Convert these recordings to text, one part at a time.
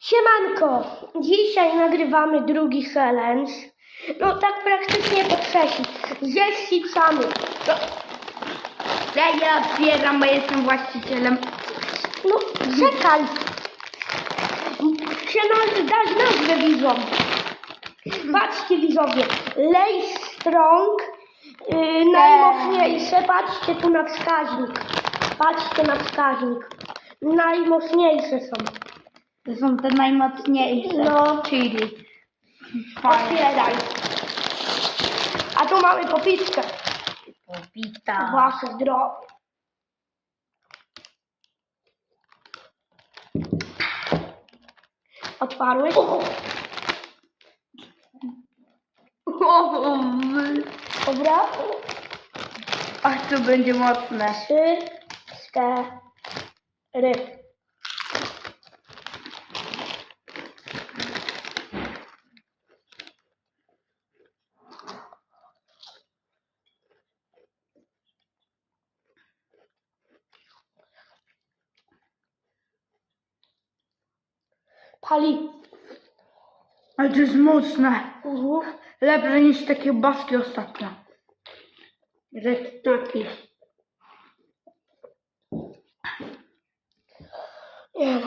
Siemanko, dzisiaj nagrywamy drugi challenge. No tak praktycznie po trzeci, ze chipsami. No, Ja, ja otwieram, bo jestem właścicielem. no czekaj. Się na, dać nazwę widzom. Patrzcie widzowie, Lej Strong, yy, najmocniejsze, patrzcie tu na wskaźnik. Patrzcie na wskaźnik. Najmocniejsze są. To są te najmocniejsze. No. Chili. Otwieraj. A tu mamy popiczkę. Popita. Wasze zdrowie. Otwarłeś? Dobra. Ach, to będzie mocne. Trzy, cztery. Pali. Ale to jest mocne. Mhm. Lepsze niż takie baski ostatnio. Red taki. Nie.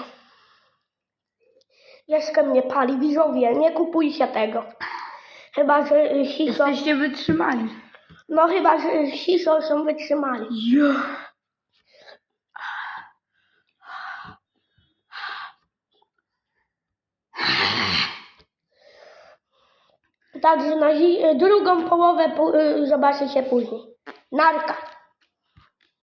Jeszcze mnie pali, widzowie, nie kupujcie tego. Chyba, że y, siso, Jesteście wytrzymali. no chyba, że siso są wytrzymali. Jo. Także na drugą połowę pu- y, zobaczycie później. Narka.